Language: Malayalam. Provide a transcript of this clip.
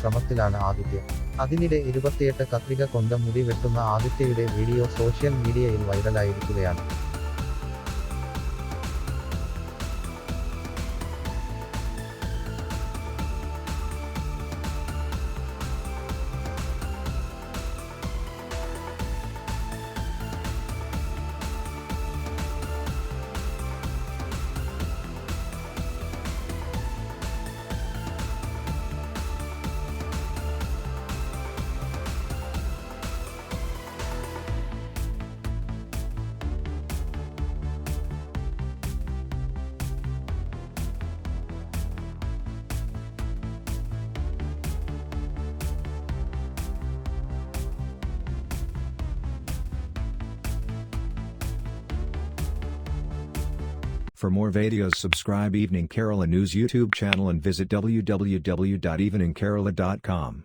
ശ്രമത്തിലാണ് ആദിത്യ. അതിനിടെ ഇരുപത്തിയെട്ട് കത്രിക കൊണ്ട് മുടി വെട്ടുന്ന ആദിത്യയുടെ വീഡിയോ സോഷ്യൽ മീഡിയയിൽ വൈറലായിരിക്കുകയാണ്. For more videos subscribe Evening Kerala News YouTube channel and visit www.eveningkerala.com.